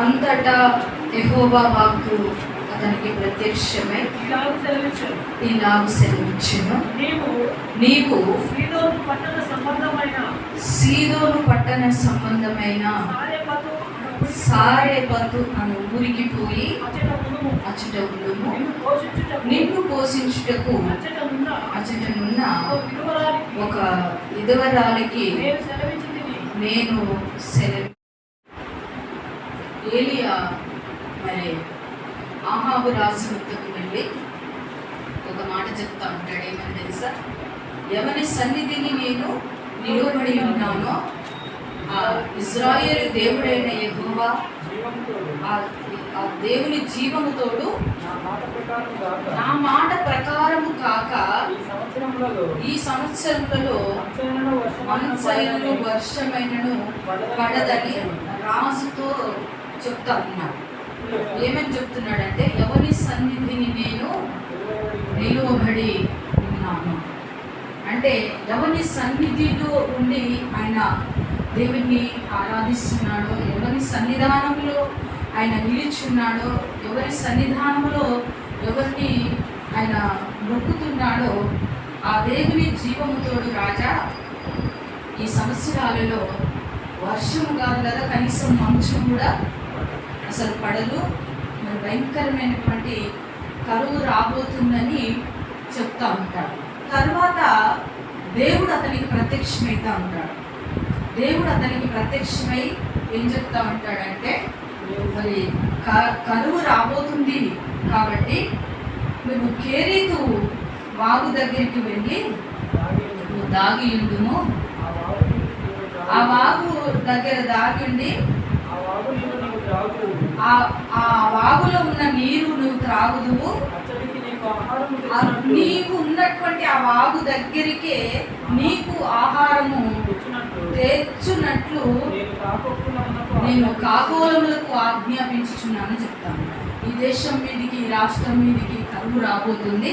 అంతటా యెహోవా వాక్కు అతనికి ప్రత్యక్షమై ఇలాగ సెలవిచ్చాను. నీవు సీదోను పట్టణ సంబంధమైన సీదోను పట్టణ సంబంధమైన సారెపతు అను ఊరికి పోయి అచ్చట ఉండుము. నిన్ను పోషించుటకు అచ్చటనున్న ఒక విధవరాలికి నేను సెలవు ఏలియా మరి ఆహాబు రాజు వద్దకు వెళ్ళి ఒక మాట చెప్తా ఉంటాడు. ఏమని తెలుసా? ఎవరి సన్నిధిని నేను నిలువబడి ఉన్నానో ఆ ఇజ్రాయేల్ దేవుడైన యెహోవా ఆ ఆ దేవుని జీవముతోడు నా మాట ప్రకారము కాక ఈ సంవత్సరములలో మంచైనను వర్షమైనను పడదని రాజుతో చెప్తా ఉన్నాడు ఏమని చెప్తున్నాడంటే ఎవరి సన్నిధిని నేను నిలువబడి ఉన్నాను. అంటే ఎవరి సన్నిధితో ఉండి ఆయన దేవుణ్ణి ఆరాధిస్తున్నాడో ఎవరి సన్నిధానంలో ఆయన నిలిచున్నాడో ఎవరి సన్నిధానంలో ఎవరిని ఆయన మొక్కుతున్నాడో ఆ దేవుని జీవముతోడు రాజా ఈ సంవత్సరాలలో వర్షం కాదు కదా కనీసం మంచు కూడా అసలు పడదు. మరి భయంకరమైనటువంటి కరువు రాబోతుందని చెప్తా ఉంటాడు. తర్వాత దేవుడు అతనికి ప్రత్యక్షమైతా ఉంటాడు. దేవుడు అతనికి ప్రత్యక్షమై ఏం చెప్తా ఉంటాడంటే మరి క- కరువు రాబోతుంది కాబట్టి నువ్వు కేరీతు వాగు దగ్గరికి వెళ్ళి నువ్వు దాగి ఉండుము. ఆ వాగు దగ్గర దాగిండి ఆ వాగు నీవు త్రాగు ఆ ఆ వాగులో ఉన్న నీరు నువ్వు త్రాగుదువు. నీకు ఉన్నటువంటి ఆ వాగు దగ్గరికే నీకు ఆహారము తెచ్చునట్లు నేను కాకోలములకు ఆజ్ఞాపించుచున్నాను చెప్తాను. ఈ దేశం మీదికి ఈ రాష్ట్రం మీదికి కరువు రాబోతుంది.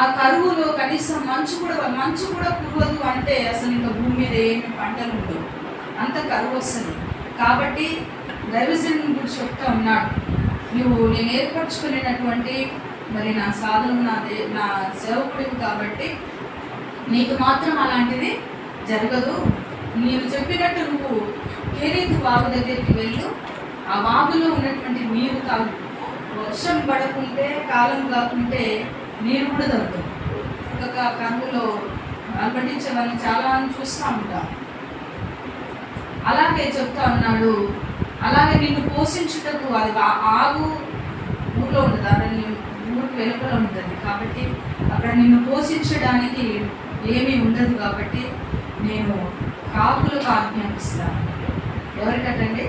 ఆ కరువులో కనీసం మంచు కూడా మంచు కూడా కురవదు అంటే అసలు ఇంకా భూమి మీద ఏమి పంటలు ఉండవు. అంత కరువు వస్తుంది. కాబట్టి దైవజన్ గురించి చెప్తా ఉన్నాడు. నువ్వు నేను ఏర్పరచుకునేటటువంటి మరి నా సాధన నా దే నా సేవకుడివి కాబట్టి నీకు మాత్రం అలాంటిది జరగదు. నేను చెప్పినట్టు నువ్వు కేరీతు వాగు దగ్గరికి వెళ్ళు. ఆ వాగులో ఉన్నటువంటి నీరు తాగు. వర్షం పడకుంటే కాలం కాకుంటే నీరు కూడా దొరకదు ఒక కరువులో అలపటించే వాళ్ళని చాలా చూస్తూ ఉంటాం అలాగే చెప్తా ఉన్నాడు అలాగే నిన్ను పోషించుటకు అది ఆ- ఆగు ఊర్లో ఉండదు అక్కడ ఊరికి వెలుపల ఉంటుంది కాబట్టి అక్కడ నిన్ను పోషించడానికి ఏమీ ఉండదు కాబట్టి నేను కాకులకు ఆజ్ఞాపిస్తాను. ఎవరికటండి?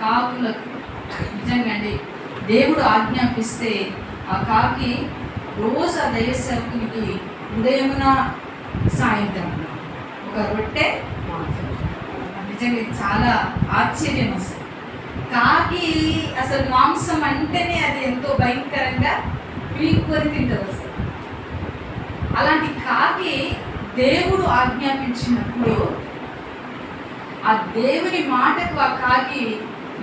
కాకులకు. నిజంగా అండి దేవుడు ఆజ్ఞాపిస్తే ఆ కాకి రోజు ఆ దైవ సేవకునికి ఉదయమున సాయంత్రం ఒక రొట్టె నిజంగా ఇది చాలా ఆశ్చర్యం అసలు కాకి అసలు మాంసం అంటేనే అది ఎంతో భయంకరంగా పీక్కొని తింటుంది అసలు అలాంటి కాకి దేవుడు ఆజ్ఞాపించినప్పుడు ఆ దేవుని మాటకు ఆ కాకి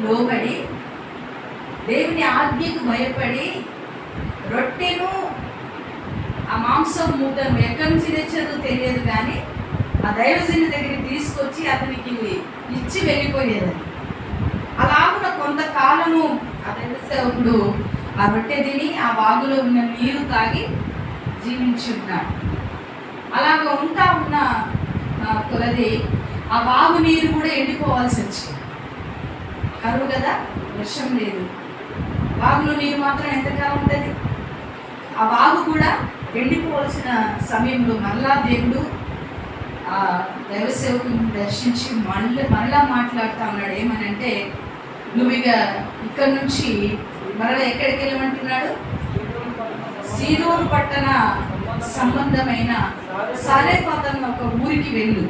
లోబడి దేవుని ఆజ్ఞకు భయపడి రొట్టెను ఆ మాంసం మూటను ఎక్కడి నుంచి తెచ్చదో తెలియదు కానీ ఆ దైవజని దగ్గరికి తీసుకొచ్చి అతనికి ఇచ్చి వెళ్ళిపోయేది. అలాగున కొంతకాలము ఆ దైవ సేవకుడు ఆ రొట్టె తిని ఆ బాగులో ఉన్న నీరు తాగి జీవించి ఉన్నాడు అలాగ ఉంటా ఉన్న కొలది ఆ బాగు నీరు కూడా ఎండిపోవాల్సి వచ్చింది. కరువు కదా వర్షం లేదు. బాగులో నీరు మాత్రం ఎంతకాలం ఉంటుంది? ఆ బాగు కూడా ఎండిపోవాల్సిన సమయంలో మరలా దేవుడు ఆ దైవసేవకుని దర్శించి మళ్ళీ మళ్ళా మాట్లాడుతూ ఉన్నాడు. ఏమనంటే నువ్వు ఇక ఇక్కడ నుంచి మరలా ఎక్కడికి వెళ్ళమంటున్నాడు? సీదోను పట్టణ సంబంధమైన సారేపాత ఒక ఊరికి వెళ్ళు.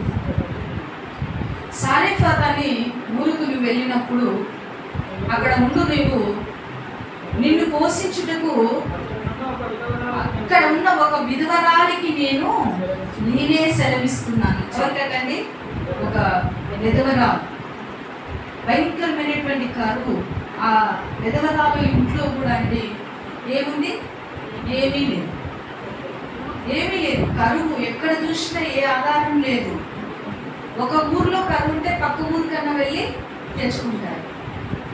సారేపాత అని ఊరికి నువ్వు వెళ్ళినప్పుడు అక్కడ ఉండు నువ్వు నిన్ను పోషించుటకు ఒక విధవరాలికి నేను నేనే సెలవిస్తున్నాను. చూడకండి ఒక విధవరాలు. భయంకరమైనటువంటి కరువు ఆ విధవరాలు ఇంట్లో కూడా అండి ఏముంది? ఏమీ లేదు. ఏమీ లేదు. కరువు ఎక్కడ చూసినా ఏ ఆధారం లేదు. ఒక ఊర్లో కరువు ఉంటే పక్క ఊరు కన్నా వెళ్ళి తెచ్చుకుంటారు.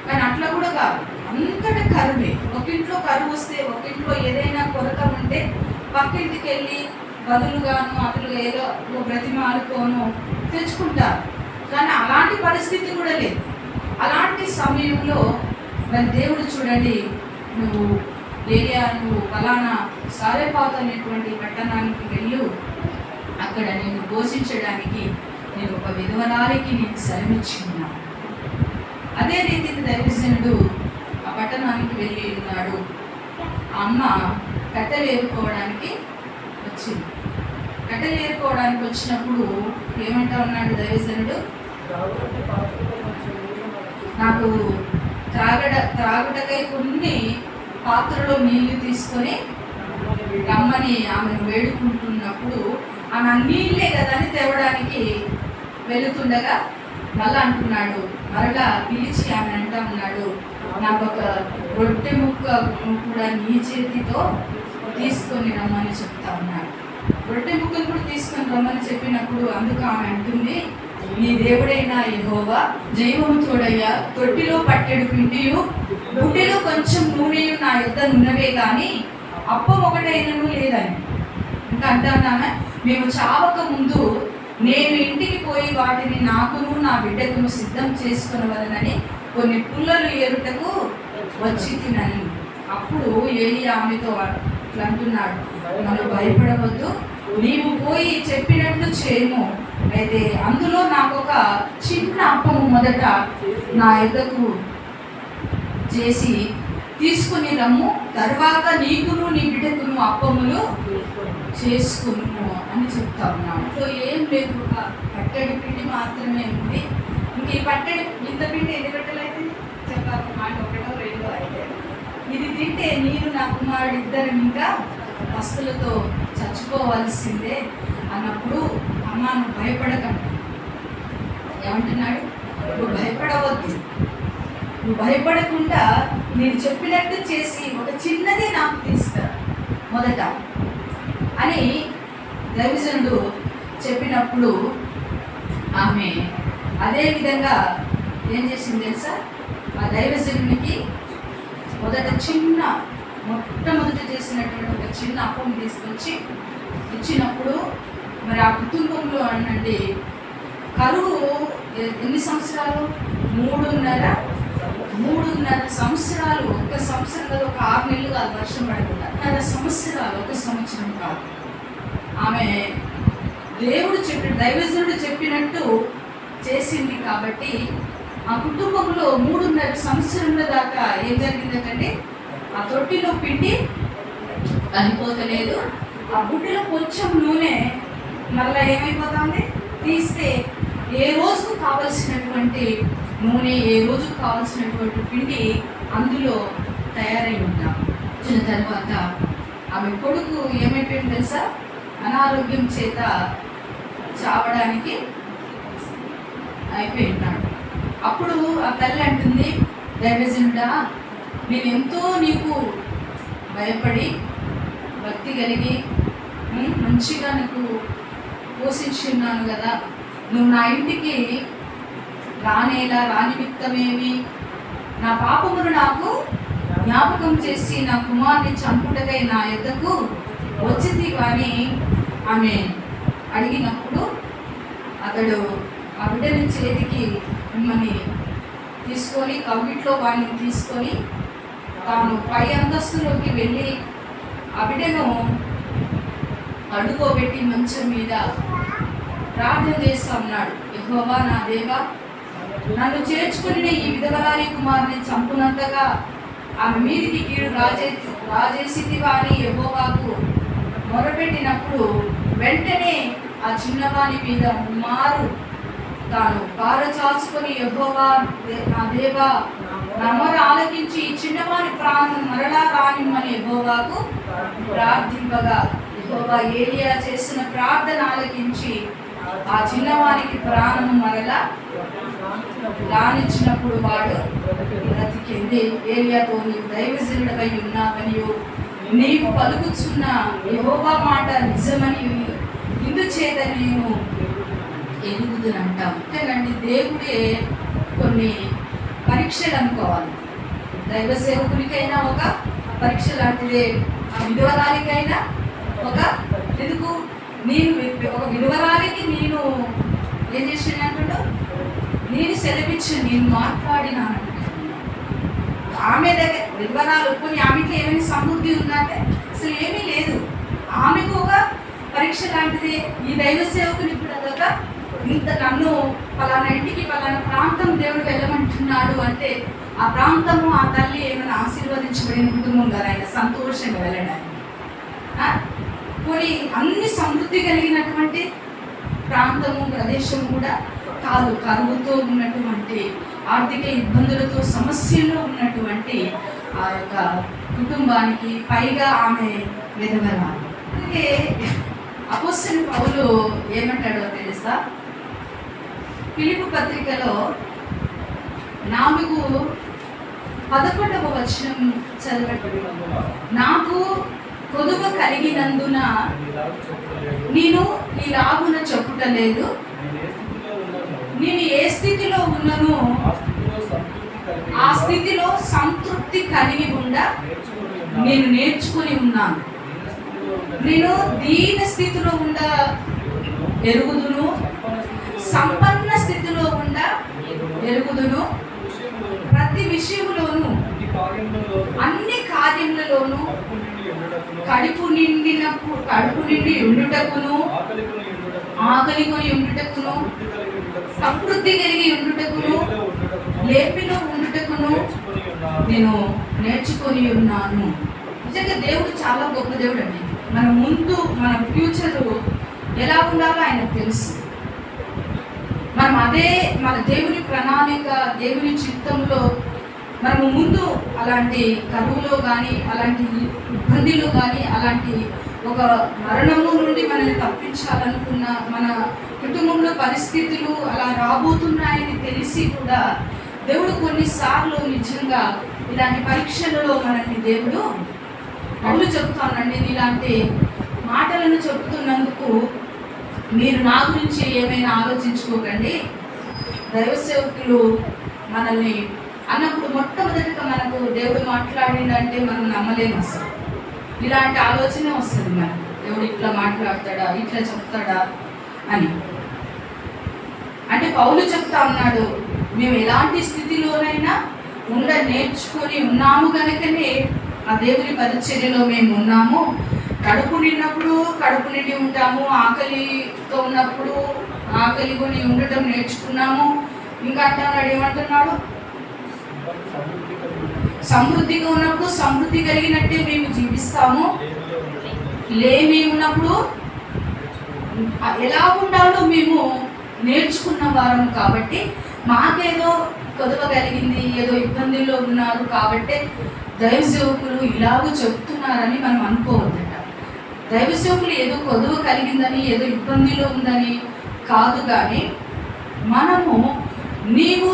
కానీ అట్లా కూడా కాదు. అంతటా కరువే. ఒక ఇంట్లో కరువు వస్తే ఒక ఇంట్లో ఏదైనా కొరత ఉంటే పక్కింటికి వెళ్ళి బదులుగాను అతలుగా ఏదో ఓ బ్రతిమాలుకోను తెచ్చుకుంటారు. కానీ అలాంటి పరిస్థితి కూడా లేదు. అలాంటి సమయంలో మరి దేవుడు చూడండి నువ్వు ఏరియా నువ్వు ఫలానా సారేపాత అనేటువంటి పట్టణానికి వెళ్ళు. అక్కడ నేను పోషించడానికి నేను ఒక విధవరాలికి నేను సెలవిచ్చి అదే రీతికి దైవజనుడు ఆ పట్టణానికి వెళ్ళి ఉన్నాడు. ఆ అమ్మ కట్టెలు ఏరుకోవడానికి వచ్చింది. కట్టెలు ఏరుకోవడానికి వచ్చినప్పుడు ఏమంటా ఉన్నాడు దైవజనుడు? నాకు త్రాగడ త్రాగుటకై కొన్ని పాత్రలో నీళ్ళు తీసుకొని రమ్మని ఆమెను వేడుకుంటున్నప్పుడు ఆమె నీళ్ళే కదా అని తేవడానికి వెళుతుండగా మళ్ళా అంటున్నాడు మరలా పిలిచి ఆమె అంటా ఉన్నాడు నాకు ఒక రొట్టె ముక్క కూడా నీ చేతితో తీసుకొని రమ్మని చెప్తా ఉన్నాడు. రొట్టె ముక్కలు కూడా తీసుకొని రమ్మని చెప్పినప్పుడు అందుకు ఆమె అంటుంది నీ దేవుడైన యహోవా జైవము తోడయ్యా తొట్టిలో పట్టెడు పిండియు బుడ్డిలో కొంచెం నూనెయు నా యొద్ద ఉన్నవే కానీ అప్పం ఒకటైనను లేదని. ఇంకా అంటున్నామే మేము చావక ముందు నేను ఇంటికి పోయి వాటిని నాకును నా బిడ్డకును సిద్ధం చేసుకునవలనని కొన్ని పుల్లలు ఏరుటకు వచ్చి తినని. అప్పుడు ఏలి ఆమెతో అంటున్నాడు. మనం భయపడవద్దు. నీవు పోయి చెప్పినట్లు చేయము. అయితే అందులో నాకు ఒక చిన్న అప్పము మొదట నా ఎద్దకు చేసి తీసుకుని రమ్ము. తర్వాత నీకును నీ బిడ్డకును అప్పములు చేసుకును అని చెప్తా ఉన్నాను సో ఏం లేదు ఒక పట్టడి పిండి మాత్రమే ఉంది. ఇంక ఈ పట్టడి ఇంత పిండి ఎన్ని గంటలు అయితే చెప్పాలి మాట ఒకటో రెండు ఇది తింటే నీరు నా కుమారుడు ఇద్దరు ఇంకా వస్తులతో చచ్చిపోవాల్సిందే అన్నప్పుడు అమ్మ నువ్వు భయపడకండి ఏమంటున్నాడు? నువ్వు భయపడవద్దు. నువ్వు భయపడకుండా నేను చెప్పినట్టు చేసి ఒక చిన్నదే నాకు తీసుకురా మొదట అని దైవజనుడు చెప్పినప్పుడు ఆమె అదే విధంగా ఏం చేసింది తెలుసా? ఆ దైవజనునికి మొదట చిన్న మొట్టమొదట చేసినటువంటి ఒక చిన్న అప్పం తీసుకొచ్చి ఇచ్చినప్పుడు మరి ఆ కుటుంబంలో అనండి కరువు ఎన్ని సంవత్సరాలు? మూడున్నర మూడున్నర సంవత్సరాలు ఒక సంవత్సరం ఒక ఆరు నెలలు కాదు వర్షం పడకుండా. సంవత్సరాలు ఒక సంవత్సరం కాదు. ఆమె దేవుడు చెప్పిన దైవజనుడు చెప్పినట్టు చేసింది కాబట్టి ఆ కుటుంబంలో మూడున్నర సంవత్సరముల దాకా ఏం జరిగిందంటే ఆ తొట్టిలో పిండి అయిపోతలేదు ఆ బుడ్డిలో కొంచెం నూనె మళ్ళీ ఏమైపోతుంది? తీస్తే ఏ రోజుకు కావలసినటువంటి నూనె ఏ రోజుకు కావలసినటువంటి పిండి అందులో తయారై ఉంటాం. వచ్చిన తర్వాత ఆమె కొడుకు ఏమైపోయింది తెలుసా? అనారోగ్యం చేత చావడానికి అయిపోయి అయిపోయినాడు అప్పుడు ఆ తల్లి అంటుంది దైవజనుడా నేను ఎంతో నీకు భయపడి భక్తి కలిగి మంచిగా నీకు పోషించి ఉన్నాను కదా. నువ్వు నా ఇంటికి రానేలా రానిమిత్తమేమి నా పాపమును నాకు జ్ఞాపకం చేసి నా కుమార్ని చంపుటకై నా ఎద్దకు వచ్చింది కానీ ఆమె అడిగినప్పుడు అతడు ఆ బిడ్డని చేతికి మిమ్మల్ని తీసుకొని కవిట్లో వాడిని తీసుకొని తాను పై అంతస్తులోకి వెళ్ళి ఆ అడుకోబెట్టి మంచం మీద ప్రార్థన చేస్తా ఉన్నాడు. యెహోవా నా దేవా నన్ను చేర్చుకుని ఈ విధవరాలి కుమార్ని చంపునంతగా ఆమె మీదికి కీడు రాజే రాజేసిదివా అని యెహోవాకు మొరపెట్టినప్పుడు వెంటనే ఆ చిన్నవాని మీద మారు తాను పారచాచుకొని యెహోవా నా దేవా నా మొర ఆలకించి చిన్నవారి ప్రాణం మరలా రానిమ్మని ఎగోవాకు ప్రార్థింపగా. యెహోవా ఏలియా చేసిన ప్రార్థన ఆలకించి ఆ చిన్నవానికి ప్రాణం మరలా రానిచ్చినప్పుడు వాడు బ్రతికింది ఏలియాతో నీవు దైవజనుడవై ఉన్నావనియు నీవు పలుకుచున్న యహోవా మాట నిజమని ఇందుచేత నేను ఎదుగుతునంటాం అంతేనండి దేవుడే కొన్ని పరీక్షలు అనుకోవాలి. దైవ సేవకునికైనా ఒక పరీక్ష లాంటిదే ఆ విధవరాలికైనా ఒక ఎందుకు నేను ఒక విధవరాలికి నేను ఏం చేసాను అంటుండో నేను సెలవిచ్చు నేను మాట్లాడినాను ఆమె దగ్గర విధవరాలు కొన్ని ఆమెకి ఏమైనా సమృద్ధి ఉందంటే అసలు ఏమీ లేదు. ఆమెకు ఒక పరీక్ష లాంటిది ఈ దైవ సేవకుని ఇప్పుడు అదొక ఇంత నన్ను పలానా ఇంటికి పలానా ప్రాంతం దేవుడు వెళ్ళమంటున్నాడు అంటే ఆ ప్రాంతము ఆ తల్లి ఏమైనా ఆశీర్వదించబడిన కుటుంబం కదా? ఆయన సంతోషంగా వెళ్ళడానికి. ఆ? పోనీ అన్ని సమృద్ధి కలిగినటువంటి ప్రాంతము ప్రదేశం కూడా కాదు కరువుతో ఉన్నటువంటి ఆర్థిక ఇబ్బందులతో సమస్యల్లో ఉన్నటువంటి ఆ యొక్క కుటుంబానికి పైగా ఆమె విధవరాలు. అందుకే అపోసిన పౌలు ఏమంటాడో తెలుసా? పిలుపు పత్రికలో నాలుగు పదకొండవ వచనం చదవటం నాకు కొదువ కలిగినందున నేను నీలాగున చెప్పుటలేదు. నేను ఏ స్థితిలో ఉన్నను? ఆ స్థితిలో సంతృప్తి కలిగి ఉండ నేను నేర్చుకుని ఉన్నాను. నేను దీన స్థితిలో ఉండ ఎరుగుదును. సంపన్న ఎరుగుదును ప్రతి విషయములోను అన్ని కార్యములలోను కడుపు నిండినప్పుడు కడుపు నిండి ఉండుటకును ఆకలి కొని ఉండుటకును సమృద్ధి కలిగి ఉండుటకును లేపిలో ఉండుటకును నేను నేర్చుకొని ఉన్నాను. నిజంగా దేవుడు చాలా గొప్ప దేవుడు అండి మన ముందు మన ఫ్యూచర్ ఎలా ఉండాలో ఆయనకు తెలుసు. మనం అదే మన దేవుని ప్రణాళిక దేవుని చిత్తంలో మనము ముందు అలాంటి కరువులో కానీ అలాంటి ఇబ్బందిలో కానీ అలాంటి ఒక మరణము నుండి మనల్ని తప్పించాలనుకున్న మన కుటుంబంలో పరిస్థితులు అలా రాబోతున్నాయని తెలిసి కూడా దేవుడు కొన్నిసార్లు నిజంగా ఇలాంటి పరీక్షలలో మనల్ని దేవుడు అల్లు చెప్తానండి ఇలాంటి మాటలను చెప్తున్నందుకు మీరు నా గురించి ఏమైనా ఆలోచించుకోకండి. దైవ సేవకులు మనల్ని అన్నప్పుడు మొట్టమొదటిగా మనకు దేవుడు మాట్లాడిందంటే మనం నమ్మలేము అసలు. ఇలాంటి ఆలోచన వస్తుంది మనకు. దేవుడు ఇట్లా మాట్లాడతాడా ఇట్లా చెప్తాడా అని. అంటే పౌలు చెప్తా ఉన్నాడు మేము ఎలాంటి స్థితిలోనైనా ఉండ నేర్చుకొని ఉన్నాము కనుకనే ఆ దేవుని పరిచర్యలో మేము ఉన్నాము. కడుపు నిన్నప్పుడు కడుపు నిండి ఉంటాము ఆకలితో ఉన్నప్పుడు ఆకలి కొని ఉండటం నేర్చుకున్నాము. ఇంకా అంటున్నాడు ఏమంటున్నాడు సమృద్ధిగా ఉన్నప్పుడు సమృద్ధి కలిగినట్టే మేము జీవిస్తాము. లేమి ఉన్నప్పుడు ఎలా ఉండాలో మేము నేర్చుకున్న వారం కాబట్టి మాకేదో కొదవ కలిగింది ఏదో ఇబ్బందుల్లో ఉన్నారు కాబట్టి దైవ సేవకులు ఇలాగ చెప్తున్నారని మనం అనుకోవద్దు దైవ ఏదో కొదవ కలిగిందని ఏదో ఇబ్బందిలో ఉందని కాదు కానీ మనము నీవు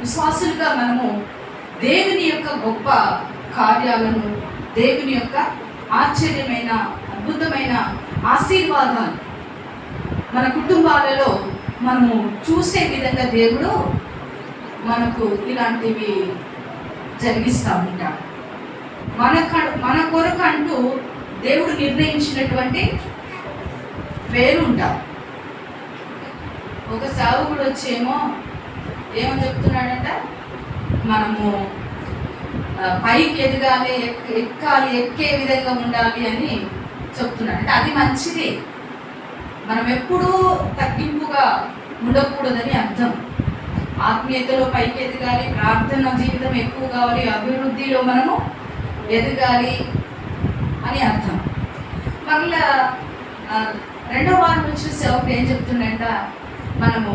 విశ్వాసులుగా మనము దేవుని యొక్క గొప్ప కార్యాలను దేవుని యొక్క ఆశ్చర్యమైన అద్భుతమైన ఆశీర్వాదాలు మన కుటుంబాలలో మనము చూసే విధంగా దేవుడు మనకు ఇలాంటివి జరిగిస్తూ ఉంటాడు మన మన కొరకు అంటూ దేవుడు నిర్ణయించినటువంటి పేరు ఉంటారు ఒక కూడా వచ్చేమో ఏమని చెప్తున్నాడంట? మనము పైకి ఎదగాలి ఎక్కాలి ఎక్కే విధంగా ఉండాలి అని చెప్తున్నాడు అంటే అది మంచిది. మనం ఎప్పుడూ తగ్గింపుగా ఉండకూడదని అర్థం. ఆత్మీయతలో పైకి ఎదగాలి ప్రార్థన జీవితం ఎక్కువ కావాలి అభివృద్ధిలో మనము ఎదగాలి అని అర్థం. మళ్ళా రెండో వారం నుంచి సేవకు ఏం చెప్తుండంట? మనము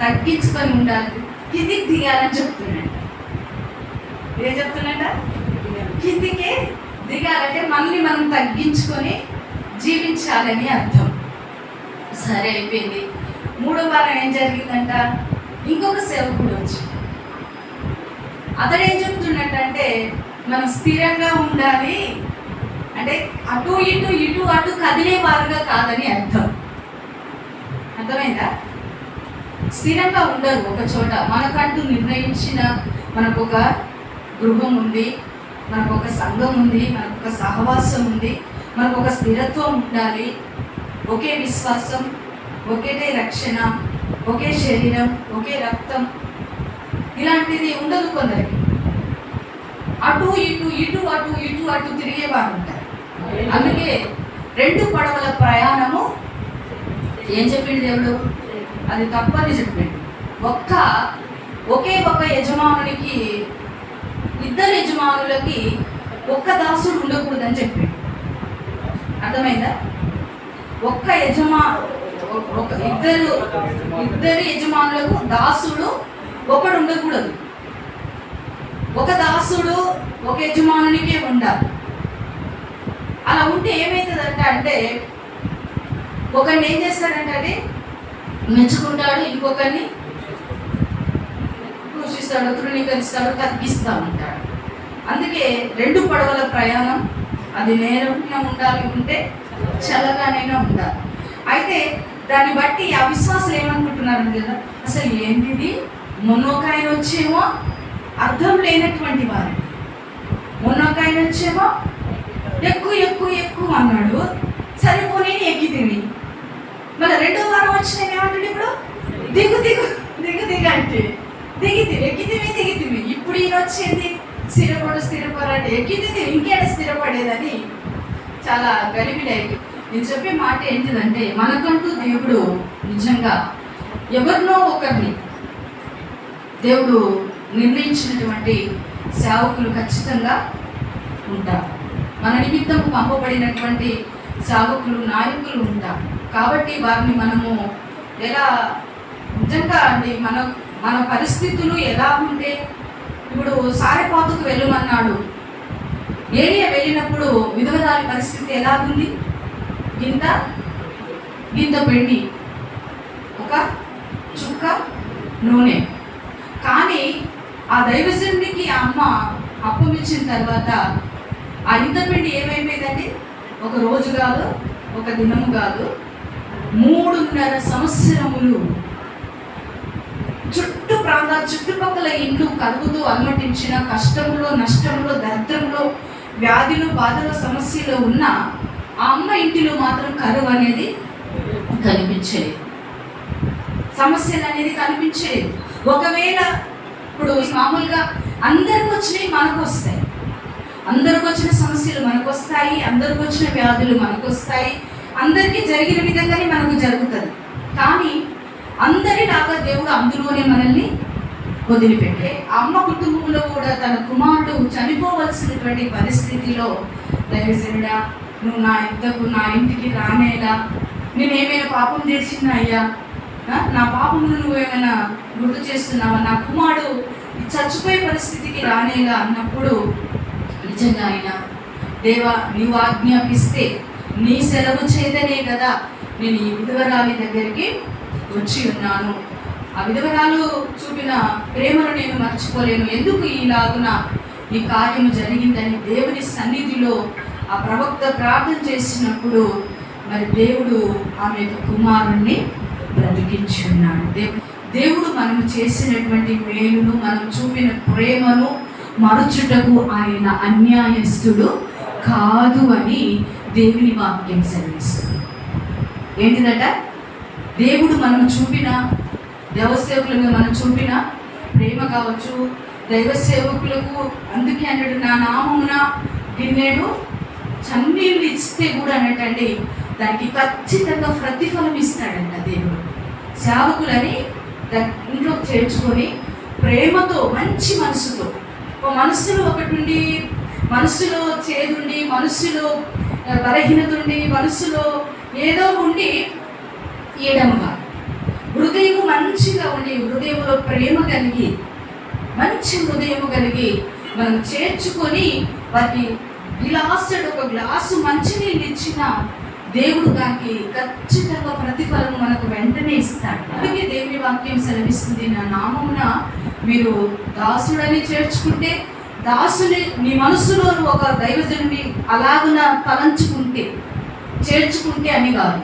తగ్గించుకొని ఉండాలి కిందికి దిగాలని చెప్తున్నాడు ఏం చెప్తున్నాడ కిందికి దిగాలంటే మనల్ని మనం తగ్గించుకొని జీవించాలని అర్థం. సరే అయిపోయింది. మూడో వారం ఏం జరిగిందంట? ఇంకొక సేవకుడు వచ్చి. అతడు ఏం చెప్తున్నట్టంటే మనం స్థిరంగా ఉండాలి అంటే అటు ఇటు ఇటు అటు కదిలే వారుగా కాదని అర్థం. అర్థమైందా? స్థిరంగా ఉండరు ఒక చోట. మనకంటూ నిర్ణయించిన మనకు ఒక గృహం ఉంది మనకు ఒక సంఘం ఉంది మనకు ఒక సహవాసం ఉంది మనకు ఒక స్థిరత్వం ఉండాలి. ఒకే విశ్వాసం ఒకటే రక్షణ ఒకే శరీరం ఒకే రక్తం. ఇలాంటిది ఉండదు కొందరికి. అటు ఇటు ఇటు అటు ఇటు అటు తిరిగేవారు ఉంటారు. అందుకే రెండు పడవల ప్రయాణము ఏం చెప్పిండు దేవుడు? అది తప్పని చెప్పిండు. ఒక్క ఒకే ఒక యజమానునికి ఇద్దరు యజమానులకి ఒక్క దాసుడు ఉండకూడదని చెప్పిండు. అర్థమైందా? ఒక్క యజమా ఒక ఇద్దరు ఇద్దరు యజమానులకు దాసుడు ఒకడు ఉండకూడదు. ఒక దాసుడు ఒక యజమానునికే ఉండాలి. అలా ఉంటే ఏమవుతుందంట అంటే ఒకరిని ఏం చేస్తాడంటే అది మెచ్చుకుంటాడు ఇంకొకరిని దూషిస్తాడు తృణీకరిస్తాడు తగ్గిస్తూ ఉంటాడు. అందుకే రెండు పడవల ప్రయాణం అది నేరంగా ఉండాలి ఉంటే చల్లగానైనా ఉండాలి. అయితే దాన్ని బట్టి ఆ ఏమనుకుంటున్నారు కదా అసలు ఏంటిది? మొన్నొకాయన వచ్చేమో అర్థం లేనటువంటి వారు. మొన్నొకాయన వచ్చేమో ఎక్కువ ఎక్కువ ఎక్కువ అన్నాడు. సరిపోనీ ఎక్కి తిని మళ్ళీ రెండో వారం వచ్చిన ఏమంటాడు ఇప్పుడు? దిగు దిగు దిగు దిగు అంటే. దిగితివి ఎక్కితివి దిగితివి ఇప్పుడు ఈయన వచ్చింది. స్థిరపడు స్థిరపడండి ఎక్కితివి ఇంకేట స్థిరపడేదని చాలా గలిబిలైకి నేను చెప్పే మాట ఏంటిదంటే మనకంటూ దేవుడు నిజంగా ఎవరినో ఒకరిని దేవుడు నిర్ణయించినటువంటి సేవకులు ఖచ్చితంగా ఉంటారు. మన నిమిత్తం పంపబడినటువంటి సాగుకులు నాయకులు ఉంటారు. కాబట్టి వారిని మనము ఎలా నిజంగా అండి మన మన పరిస్థితులు ఎలా ఉంటే ఇప్పుడు సారెపాతుకు వెళ్ళమన్నాడు. ఏరియా వెళ్ళినప్పుడు విధవదారి పరిస్థితి ఎలా ఉంది? గింత గింత పిండి ఒక చుక్క నూనె. కానీ ఆ దైవజనుడికి ఆ అమ్మ అప్పమిచ్చిన తర్వాత ఆ ఇంత పిండి ఏమైపోయిందండి? ఒక రోజు కాదు ఒక దినము కాదు మూడున్నర సంవత్సరములు చుట్టూ ప్రాంతాల చుట్టుపక్కల ఇండ్లు కలుగుతూ అలమటించిన కష్టంలో నష్టంలో దరిద్రంలో వ్యాధులు బాధల సమస్యలు ఉన్న ఆ అమ్మ ఇంటిలో మాత్రం కరువు అనేది కనిపించలేదు. సమస్యలు అనేది కనిపించలేదు. ఒకవేళ ఇప్పుడు మామూలుగా అందరికి వచ్చినాయి మనకు వస్తాయి. అందరికి వచ్చిన సమస్యలు మనకు వస్తాయి అందరికి వచ్చిన వ్యాధులు మనకు వస్తాయి అందరికీ జరిగిన విధంగానే మనకు జరుగుతుంది. కానీ అందరిలాగా దేవుడు అందులోనే మనల్ని వదిలిపెట్టే. అమ్మ కుటుంబంలో కూడా తన కుమారుడు చనిపోవలసినటువంటి పరిస్థితిలో దైవజనుడా నువ్వు నా ఇంతకు నా ఇంటికి రానేలా? నేను ఏమైనా పాపం చేసినా అయ్యా? ఆ? నా పాపమును నువ్వేమైనా గుర్తు చేస్తున్నావా? నా కుమారుడు చచ్చిపోయే పరిస్థితికి రానేలా? అన్నప్పుడు నిజంగా ఆయన దేవా నీవు ఆజ్ఞాపిస్తే నీ సెలవు చేతనే కదా నేను ఈ విధవరాలి దగ్గరికి వచ్చి ఉన్నాను. ఆ విధవరాలు చూపిన ప్రేమను నేను మర్చిపోలేను. ఎందుకు ఈలాగున ఈ కార్యము జరిగిందని దేవుని సన్నిధిలో ఆ ప్రవక్త ప్రార్థన చేసినప్పుడు మరి దేవుడు ఆమె యొక్క కుమారుణ్ణి బ్రతికించున్నాడు దేవు దేవుడు మనం చేసినటువంటి మేలును మనం చూపిన ప్రేమను మరచుటకు ఆయన అన్యాయస్తుడు కాదు అని దేవుని వాక్యం సెలవిస్తుంది. ఏంటిదట? దేవుడు మనం చూపిన దేవసేవకులను మనం చూపిన ప్రేమ కావచ్చు దైవ సేవకులకు అందుకే అన్నాడు నా నామమున గిన్నెడు చన్నీళ్ళు ఇస్తే కూడా అన్నట్టండి. దానికి ఖచ్చితంగా ప్రతిఫలం ఇస్తాడంట దేవుడు. సేవకులని ఇంట్లో చేర్చుకొని ప్రేమతో మంచి మనసుతో ఒక మనసులో ఒకటి ఉండి మనసులో చేదుండి మనసులో బలహీనత ఉండి మనసులో ఏదో ఉండి ఏడమ్మ హృదయం మంచిగా ఉండి హృదయంలో ప్రేమ కలిగి మంచి హృదయం కలిగి మనం చేర్చుకొని వారికి గ్లాసుడు ఒక గ్లాసు మంచినీళ్ళు ఇచ్చిన దేవుడు దానికి ఖచ్చితంగా ప్రతిఫలం మనకు వెంటనే ఇస్తాడు. అందుకే దేవుని వాక్యం సెలవిస్తుంది నా నామమున మీరు దాసుడని చేర్చుకుంటే దాసుని మీ మనసులో ఒక దైవజనుని అలాగున తలంచుకుంటే చేర్చుకుంటే అని కాదు.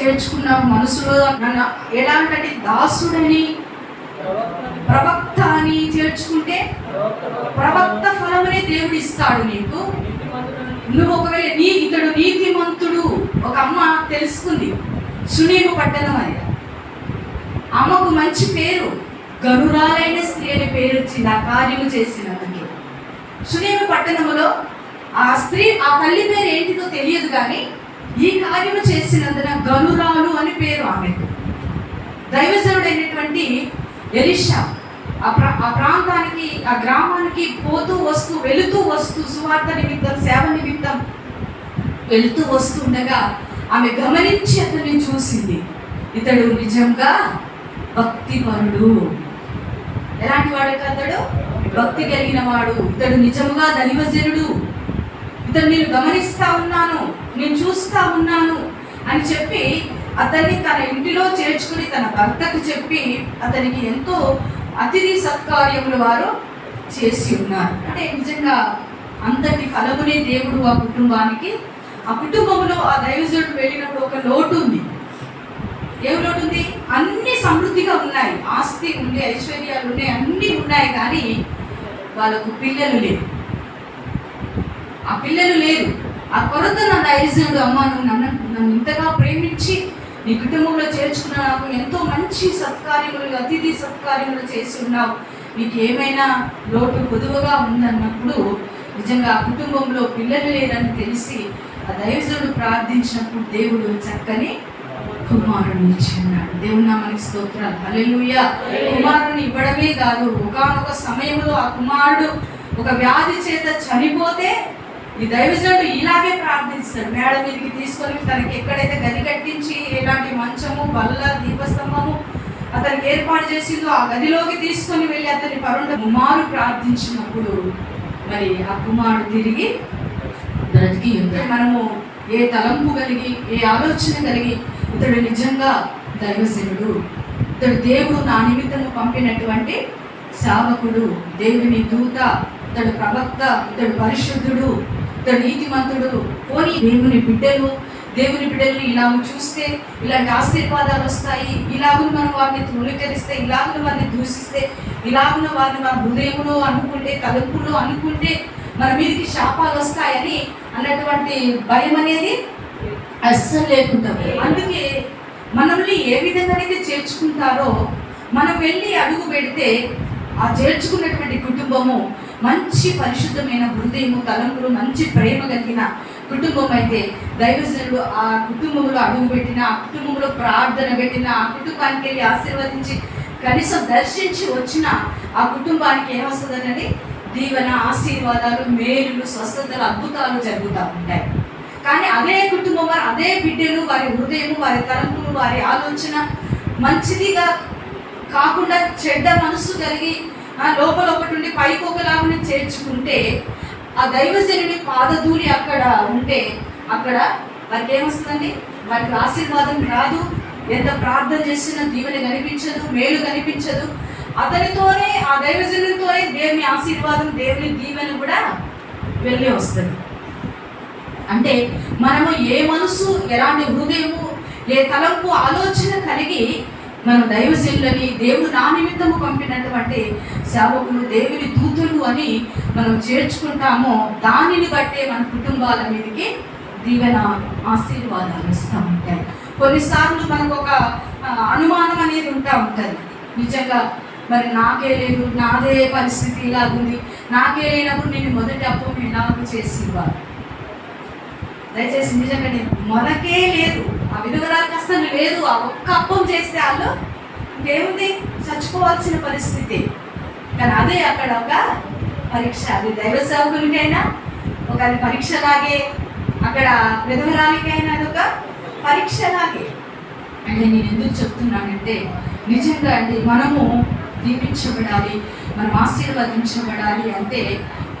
చేర్చుకున్న మనసులో నన్ను ఎలాంటి దాసుడని ప్రవక్త అని చేర్చుకుంటే ప్రవక్త ఫలమనే దేవుడు ఇస్తాడు నీకు. నువ్వు ఒకవేళ నీ ఇతడు నీతిమంతుడు ఒక అమ్మ తెలుసుకుంది సునీము పట్టణం అది అమ్మకు మంచి పేరు. గరురాలైన స్త్రీ అనే పేరు వచ్చింది ఆ కార్యము చేసినందుకు సునీము పట్టణములో ఆ స్త్రీ ఆ తల్లి పేరు ఏంటిదో తెలియదు కానీ ఈ కార్యము చేసినందున గనురాలు అని పేరు ఆమెకు దైవజనుడైనటువంటి ఎలిషా ఆ ప్రా ఆ ప్రాంతానికి ఆ గ్రామానికి పోతూ వస్తూ వెళుతూ వస్తూ సువార్త నిమిత్తం సేవ నిమిత్తం వెళుతూ వస్తుండగా ఆమె గమనించి అతన్ని చూసింది. ఇతడు నిజంగా భక్తిపరుడు. ఎలాంటి అతడు భక్తి కలిగిన వాడు. ఇతడు నిజముగా దైవజనుడు. ఇతడు నేను గమనిస్తా ఉన్నాను నేను చూస్తా ఉన్నాను అని చెప్పి అతన్ని తన ఇంటిలో చేర్చుకుని తన భర్తకు చెప్పి అతనికి ఎంతో అతిథి సత్కార్యములు వారు చేసి ఉన్నారు. అంటే నిజంగా అంతటి ఫలమునే దేవుడు ఆ కుటుంబానికి ఆ కుటుంబంలో ఆ దైవజనుడు వెళ్ళినప్పుడు ఒక లోటు ఉంది. ఏం ఉంది అన్ని సమృద్ధిగా ఉన్నాయి. ఆస్తి ఉంది ఐశ్వర్యాలు ఉన్నాయి అన్నీ ఉన్నాయి కానీ వాళ్ళకు పిల్లలు లేరు. ఆ పిల్లలు లేరు. ఆ కొరత నా దైర్యుడు అమ్మ నువ్వు నన్ను నన్ను ఇంతగా ప్రేమించి నీ కుటుంబంలో చేర్చుకున్న నాకు ఎంతో మంచి సత్కార్యములు అతిథి సత్కార్యములు చేసి ఉన్నావు నీకు ఏమైనా లోటు పొదువుగా ఉందన్నప్పుడు నిజంగా ఆ కుటుంబంలో పిల్లలు లేరని తెలిసి ఆ దైవజుడు ప్రార్థించినప్పుడు దేవుడు చక్కని కుమారుని ఇచ్చిన్నాడు దేవుని నామానికి స్తోత్రాలు. హల్లెలూయా. కుమారుని ఇవ్వడమే కాదు ఒకానొక సమయంలో ఆ కుమారుడు ఒక వ్యాధి చేత చనిపోతే ఈ దైవజనుడు ఇలాగే ప్రార్థిస్తాడు. మేడ మీదకి తీసుకొని తనకి ఎక్కడైతే గది కట్టించి ఎలాంటి మంచము బల్ల దీపస్తంభము అతనికి ఏర్పాటు చేసిందో ఆ గదిలోకి తీసుకొని వెళ్ళి అతని పరుండ కుమారు ప్రార్థించినప్పుడు మరి ఆ కుమారుడు తిరిగి బ్రతికి మనము ఏ తలంపు కలిగి ఏ ఆలోచన కలిగి ఇతడు నిజంగా దైవసేనుడు. ఇతడు దేవుడు నా నిమిత్తము పంపినటువంటి సేవకుడు దేవుని దూత ఇతడు ప్రవక్త ఇతడు పరిశుద్ధుడు ఇతడు నీతిమంతుడు. పోనీ దేవుని బిడ్డలు దేవుని బిడ్డల్ని ఇలాగ చూస్తే ఇలాంటి ఆశీర్వాదాలు వస్తాయి. ఇలాగును మనం వారిని తృణీకరిస్తే ఇలాగును వారిని దూషిస్తే ఇలాగున వారిని మన హృదయంలో అనుకుంటే తలుపులో అనుకుంటే మన మీదకి శాపాలు వస్తాయని అన్నటువంటి భయం అనేది అస్సలు లేకుండా అందుకే మనల్ని ఏ విధంగానైతే చేర్చుకుంటారో మనం వెళ్ళి అడుగు పెడితే ఆ చేర్చుకున్నటువంటి కుటుంబము మంచి పరిశుద్ధమైన హృదయము తలంపులు మంచి ప్రేమ కలిగిన కుటుంబం అయితే దైవజనుడు ఆ కుటుంబంలో అడుగు పెట్టిన ఆ కుటుంబంలో ప్రార్థన పెట్టిన ఆ కుటుంబానికి వెళ్ళి ఆశీర్వదించి కనీసం దర్శించి వచ్చిన ఆ కుటుంబానికి ఏమొస్తుందన్నది దీవెన ఆశీర్వాదాలు మేలులు స్వస్థతలు అద్భుతాలు జరుగుతూ ఉంటాయి. కానీ అదే కుటుంబం వారు అదే బిడ్డలు వారి హృదయము వారి తలంపులు వారి ఆలోచన మంచిదిగా కాకుండా చెడ్డ మనస్సు కలిగి లోపల ఒకటి ఉండి పైకి ఒకలాగా చేర్చుకుంటే ఆ దైవజనుడి పాదధూళి అక్కడ ఉంటే అక్కడ వారికి ఏమొస్తుందండి వారికి ఆశీర్వాదం రాదు. ఎంత ప్రార్థన చేసినా దీవెన కనిపించదు మేలు కనిపించదు. అతనితోనే ఆ దైవజనుడితోనే దేవుని ఆశీర్వాదం దేవుని దీవెన కూడా వెళ్ళి వస్తుంది. అంటే మనము ఏ మనసు ఎలాంటి హృదయము ఏ తలంపు ఆలోచన కలిగి మనం దైవశీలని దేవుడు నా నిమిత్తము పంపినటువంటి సేవకులు దేవుని దూతులు అని మనం చేర్చుకుంటామో దానిని బట్టే మన కుటుంబాల మీదకి దీవెన ఆశీర్వాదాలు ఇస్తూ ఉంటాయి. కొన్నిసార్లు మనకు ఒక అనుమానం అనేది ఉంటా ఉంటుంది. నిజంగా మరి నాకే లేదు నాదే పరిస్థితి ఇలాగుంది నాకే లేనప్పుడు నేను మొదటి అప్పు ఇలాగ చేసి ఇవ్వాలి. దయచేసి నిజంగా నేను మనకే లేదు. ఆ విధవరాలకు అసలు లేదు. ఆ ఒక్క అప్పం చేస్తే వాళ్ళు ఇంకేముంది చచ్చిపోవాల్సిన పరిస్థితి. కానీ అదే అక్కడ ఒక పరీక్ష. అది దైవ సేవకునికైనా ఒక అది పరీక్షలాగే అక్కడ విధవరాలికైనా అది ఒక పరీక్షలాగే. అంటే నేను ఎందుకు చెప్తున్నానంటే నిజంగా అండి మనము దీపించబడాలి మనం ఆశీర్వదించబడాలి అంటే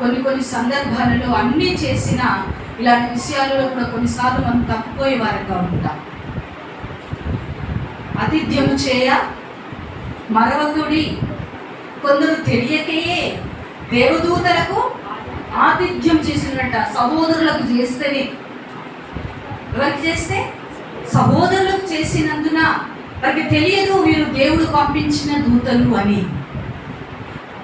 కొన్ని కొన్ని సందర్భాలలో అన్నీ చేసిన ఇలాంటి విషయాలలో కూడా కొన్నిసార్లు మనం తప్పిపోయే వారంగా ఉంటాం. ఆతిథ్యము చేయ మరవకుడి కొందరు తెలియకయే దేవదూతలకు ఆతిథ్యం చేసినట్ట సహోదరులకు చేస్తేనే. ఎవరికి చేస్తే? సహోదరులకు చేసినందున వారికి తెలియదు వీరు దేవుడు పంపించిన దూతలు అని.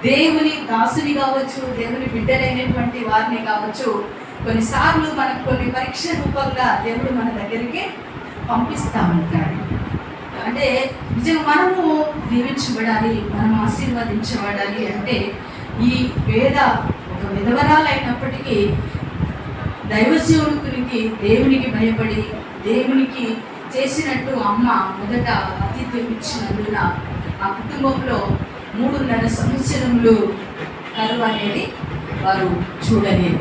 దేవుని దాసుని కావచ్చు దేవుని బిడ్డలైనటువంటి వారిని కావచ్చు కొన్నిసార్లు మనకు కొన్ని పరీక్ష రూపంగా దేవుడు మన దగ్గరికి పంపిస్తా ఉంటాడు అంటే నిజంగా మనము దీవించబడాలి మనం ఆశీర్వదించబడాలి అంటే ఈ వేద ఒక విధవరాలైనప్పటికీ దైవసేవకునికి దేవునికి భయపడి దేవునికి చేసినట్టు అమ్మ మొదట అతిథ్యం ఇచ్చినందున ఆ కుటుంబంలో మూడున్నర సంవత్సరములు కరువు అనేది వారు చూడలేదు.